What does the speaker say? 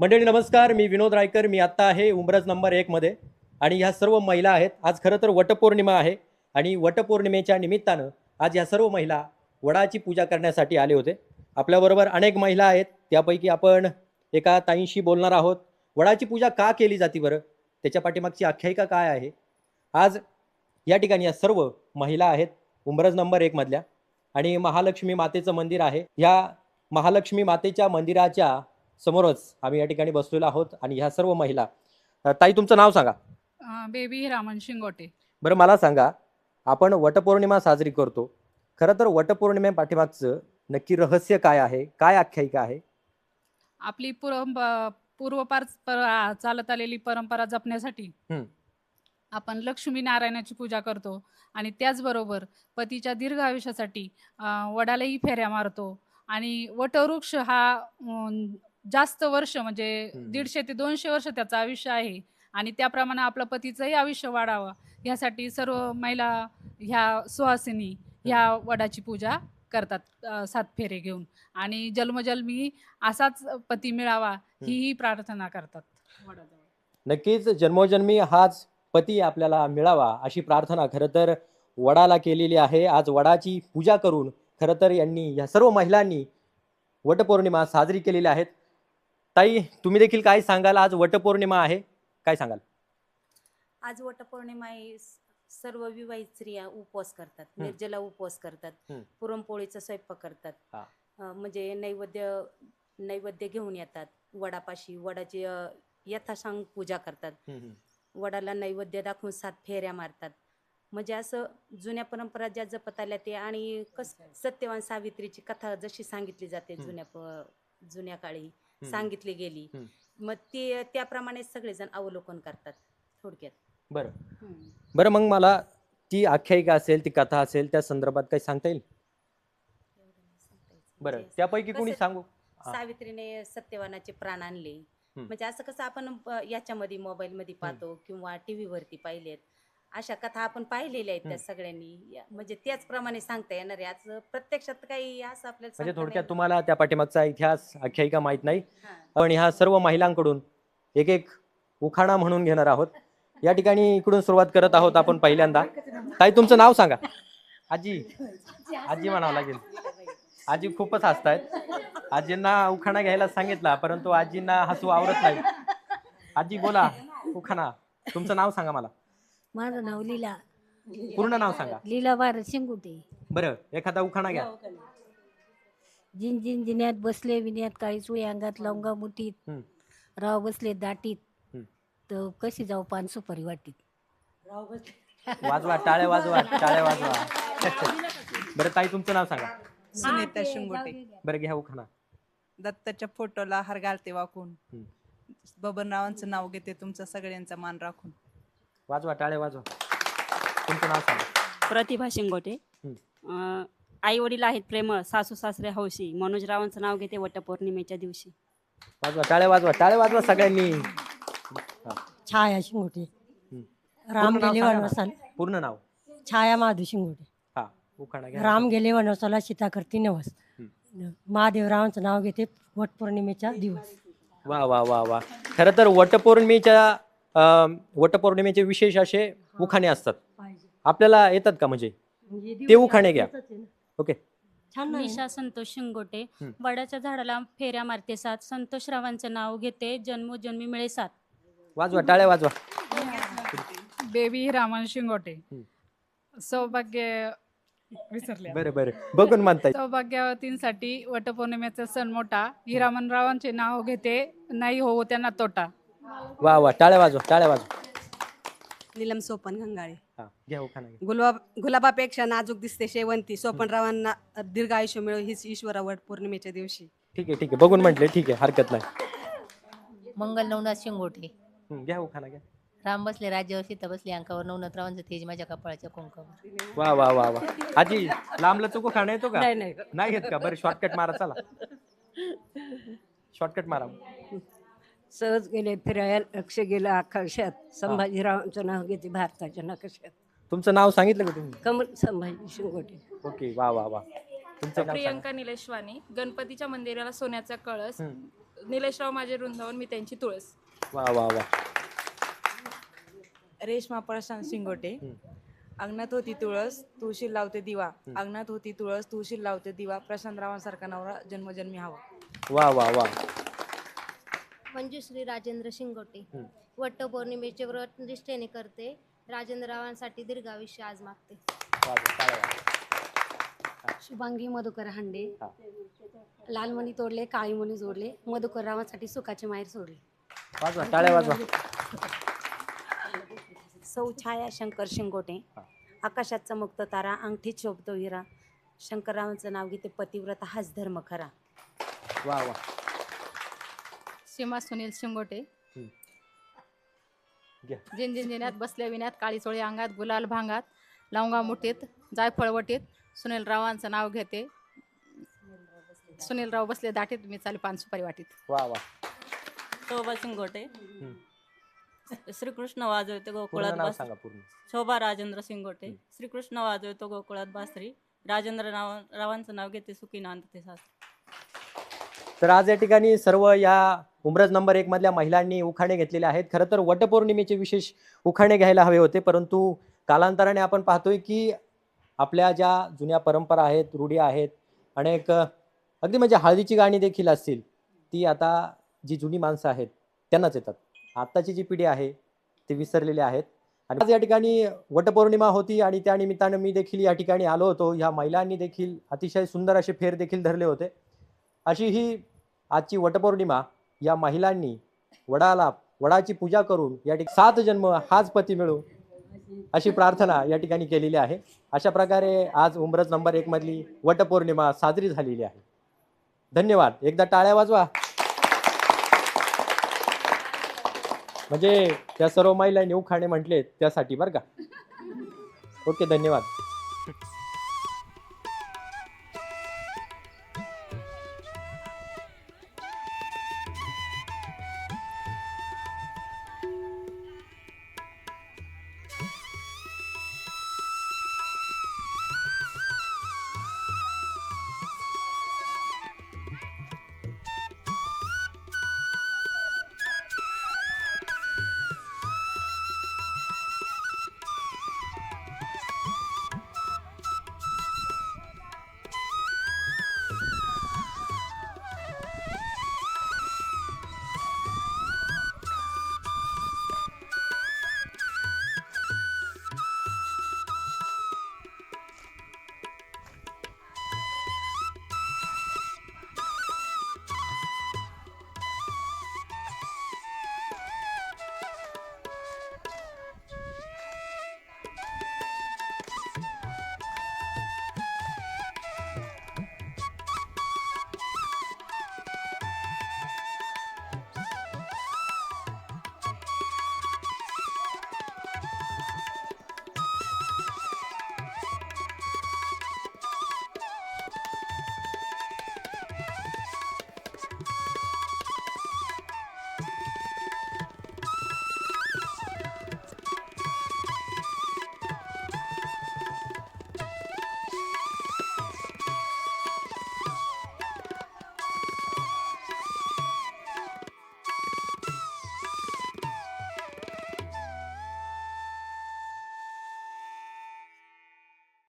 मंडळी नमस्कार. मी विनोद रायकर. मी आत्ता आहे उमरज नंबर एकमध्ये आणि ह्या सर्व महिला आहेत. आज खरं तर वटपौर्णिमा आहे. आणि वटपौर्णिमेच्या निमित्तानं आज ह्या सर्व महिला वडाची पूजा करण्यासाठी आले होते. आपल्याबरोबर अनेक महिला आहेत. त्यापैकी आपण एका ताईंशी बोलणार आहोत. वडाची पूजा का केली जाते बरं? त्याच्या पाठीमागची आख्यायिका काय आहे? आज या ठिकाणी या सर्व महिला आहेत उमरज नंबर एकमधल्या आणि महालक्ष्मी मातेचं मंदिर आहे. ह्या महालक्ष्मी मातेच्या मंदिराच्या समोरच आम्ही या ठिकाणी बसलेलो आहोत आणि ह्या सर्व महिला अ, ताई तुमचं नाव सांगा. बेबी हिरामन शिंगोटे. बरं मला सांगा आपण वटपौर्णिमा साजरी करतो. खरं तर वटपौर्णिमे पाठीमागचं नक्की रहस्य काय आहे? काय आख्यायिका आहे? आपली पूर्व पूर्वपार पर- चालत आलेली परंपरा जपण्यासाठी. आपण लक्ष्मी नारायणाची पूजा करतो आणि त्याचबरोबर पतीच्या दीर्घ आयुष्यासाठी अं, वडालाही फेऱ्या मारतो आणि वटवृक्ष हा जास्त वर्ष म्हणजे. दीडशे ते दोनशे वर्ष त्याचं आयुष्य आहे. आणि त्याप्रमाणे आपलं पतीचंही आयुष्य वाढावं. ह्यासाठी सर्व महिला ह्या सुहासिनी ह्या वडाची पूजा करतात सात फेरे घेऊन. आणि जन्मजन्मी असाच पती मिळावा ही ही प्रार्थना करतात नक्कीच जन्मोजन्मी हाच पती आपल्याला मिळावा अशी प्रार्थना खरं तर वडाला केलेली आहे. आज वडाची पूजा करून खरं तर यांनी या सर्व महिलांनी वटपौर्णिमा साजरी केलेली आहेत. ताई तुम्ही देखील काय सांगाल आज वटपौर्णिमा आहे काय सांगाल आज वटपौर्णिमा आहे सर्व विवाहित स्त्रिया उपवास करतात. निर्जला उपवास करतात. पुरणपोळीचा स्वयंपाक करतात हा. अं, म्हणजे नैवेद्य नैवेद्य घेऊन येतात वडापाशी वडाची अं, यथासांग पूजा करतात वडाला नैवेद्य दाखवून सात फेऱ्या मारतात म्हणजे असं जुन्या परंपरा ज्या जपत आल्या ते आणि कस सत्यवान सावित्रीची कथा जशी सांगितली जाते. जुन्या प- जुन्या काळी. सांगितली गेली. मग ते त्याप्रमाणे सगळेजण अवलोकन करतात थोडक्यात. बरं. बरं मग मला ती आख्यायिका असेल ती कथा असेल त्या संदर्भात काही सांगता येईल? बरं म्हणजे त्यापैकी कोणी कसं- सांगू? हा. सावित्रीने सत्यवानाचे प्राण आणले. म्हणजे असं कसं आपण याच्यामध्ये मोबाईल मध्ये पाहतो किंवा टीव्ही वरती पाहिलेत. अशा कथा आपण पाहिलेल्या आहेत त्या. सगळ्यांनी. या- म्हणजे त्याचप्रमाणे सांगता येणार आहे. आज प्रत्यक्षात काही असं आपल्याला म्हणजे सांगता थोडक्यात नाही. तुम्हाला त्या पाठीमागचा इतिहास आख्यायिका माहीत नाही. येत. हां. आपण ह्या सर्व महिलांकडून एक एक उखाणा म्हणून घेणार आहोत. या ठिकाणी इकडून सुरुवात करत आहोत आपण पहिल्यांदा. ताई तुमचं नाव सांगा. आजी. आजी म्हणावं लागेल. आजी खूपच हसतायत. आजींना उखाणा घ्यायला सांगितला परंतु आजींना हसू आवरत नाही. आजी बोला उखाणा. तुमचं नाव सांगा मला. माझं नाव लीला. पूर्ण नाव सांगा. लीला भारत शिंगुटे. बरं एखादा उखाणा घ्या. जिन जिन जिन्यात बसले विन्यात काळी सुई अंगात लवंगा मुठीत हं. राव बसले दाटीत हं. तर कशी जाऊ पान सुपारी वाटीत? वाजवा टाळ्या वाजवा टाळ्या वाजवा. बरं ताई तुमचं नाव सांगा. सुनीता शिंगोटे. बरं घ्या उखाणा. दत्ताच्या फोटोला हार घालते वाकून. हम्म. बबनरावांचं नाव घेते तुमचा सगळ्यांचा मान राखून. वाजवा टाळ्या वाजवा. तुमचं नाव सांगा. प्रतिभा शिंगोटे. हं. आई वडील आहेत प्रेमळ सासू सासरे हौशी. मनोज रावांचं नाव घेते वटपौर्णिमेच्या दिवशी. वाजवा टाळ्या वाजवा टाळ्या वाजवा सगळ्यांनी. छाया शिंगोटे. राम पूर्ण नाव गेले सांगा ना. वनवासाला. पूर्ण नाव. छाया माधू शिंगोटे. हा उखाणा घ्या. राम गेले वनवासाला सीता करती नवस. महादेवरावांचं नाव घेते वटपौर्णिमेचा दिवस. वा वा वा वा. खरं तर वटपौर्णिमेच्या अं, वटपौर्णिमेचे विशेष असे उखाणे असतात. आपल्याला येतात का म्हणजे? ते उखाणे घ्या. ओके. छान निशा संतोष शिंगोटे हं. वडाच्या झाडाला फेऱ्या मारते सात संतोष रावांचं नाव घेते जन्मोजन्मी मिळे सात. वाजवा टाळ्या वाजवा. बेबी हिरामन शिंगोटे. सौभाग्य विसरले. बरं बरं. बघून म्हणताय सौभाग्यवतींसाठी वटपौर्णिमेचा सण मोठा. हिरामनरावांचे नाव घेते नाही हो त्यांना तोटा. वा वा. टाळ्या वाजवा टाळ्या वाजवा. नीलम सोपन गंगाळे. हा घ्या उखाणा घ्या. गुलाब गुलाबापेक्षा नाजूक दिसते शेवंती. सोपनरावांना दीर्घ आयुष्य मिळो हीच ईश्वरा वट पौर्णिमेच्या दिवशी. ठीक आहे ठीक आहे. बघून म्हटले ठीक आहे. हरकत नाही. मंगल नवनाथ शिंगोटे हं, घ्या उखाणा घ्या. राम बसले राज्यावर सीता बसली अंकावर नवनाथरावांचं तेज माझ्या कपाळाच्या कुंकावर. वा वा वा वा. आजी लांब लचक खाणं येतो का? नाही नाही. नाही घेत का? बरं शॉर्टकट मारा चला. शॉर्टकट मारा. सहज गेले फिरायला लक्ष गेलं आकाशात. संभाजीरावांचं नाव घेते भारताच्या नकाशात. तुमचं नाव सांगितलं का तुम्ही? कमल संभाजी शिंगोटे. ओके वा वा वा. तुमचं नाव सांगा. प्रियंका निलेश वाणी गणपतीच्या मंदिराला सोन्याचा कळस. हं. निलेशराव माझे वृंदावन मी त्यांची तुळस. वा वा वा. रेशमा प्रशांत शिंगोटे. हं. अंगणात होती तुळस तुळशी लावते दिवा. अंगणात होती तुळस तुळशी लावते दिवा. प्रशांत रावांसारखा नवरा जन्मजन्मी हवा. वा वा वा. मंजुश्री राजेंद्र शिंगोटे. वटपौर्णिमेचे व्रत निष्ठेने करते. राजेंद्ररावांसाठी दीर्घायुष्य आज मागते. शुभांगी मधुकर हांडे. लाल मणी तोडले काळी मणी जोडले मधुकर रावांसाठी सुखाचे माहेर सोडले. वाजवा टाळ्या वाजवा. सौ छाया शंकर शिंगोटे. आकाशात चमकतो तारा अंगठीत शोभतो हिरा. शंकररावांचं नाव घेते पतिव्रता हाच धर्म खरा. वा वा. सीमा सुनील शिंगोटे. हं. घ्या. जिन जिन्यात बसल्या विण्यात काळी चोळी अंगात गुलाल भांगात लवंगा मुठीत जायफळ वटीत सुनील रावांचं नाव घेते. सुनीलराव बसले दाटीत मी चालू पान सुपारी वाटीत. वा वा. शोभा शिंगोटे. श्रीकृष्ण वाजवते पूर्ण गोकुळात नाव बस सांगा पूर्ण. शोभा राजेंद्र शिंगोटे. श्रीकृष्ण वाजवतो गोकुळात बासरी. राजेंद्र राव रावांचं नाव घेते सुखी नांदते सासरी. तर आज या ठिकाणी सर्व या उमरज नंबर एक मधल्या महिलांनी उखाणे घेतलेले आहेत. खरं तर वटपौर्णिमेचे विशेष उखाणे घ्यायला हवे होते परंतु कालांतराने आपण पाहतोय की आपल्या ज्या जुन्या परंपरा आहेत रूढी आहेत अनेक अगदी म्हणजे हळदीची गाणी देखील असतील ती आता जी जुनी माणसं आहेत त्यांनाच येतात. आत्ताची जी पिढी आहे ती विसरलेली आहेत. आणि आज या ठिकाणी वटपौर्णिमा होती आणि त्या निमित्तानं मी देखील या ठिकाणी आलो होतो. ह्या महिलांनी देखील अतिशय सुंदर असे फेर देखील धरले होते. अशी ही आजची वटपौर्णिमा या महिलांनी वडाला वडाची पूजा करून या ठिकाणी सात जन्म हाच पती मिळू अशी प्रार्थना या ठिकाणी केलेली आहे. अशा प्रकारे आज उमरज नंबर एक मधली वटपौर्णिमा साजरी झालेली आहे. धन्यवाद. एकदा टाळ्या वाजवा. म्हणजे त्या सर्व महिला नेऊ खाणे म्हटले त्यासाठी बरं का. ओके धन्यवाद.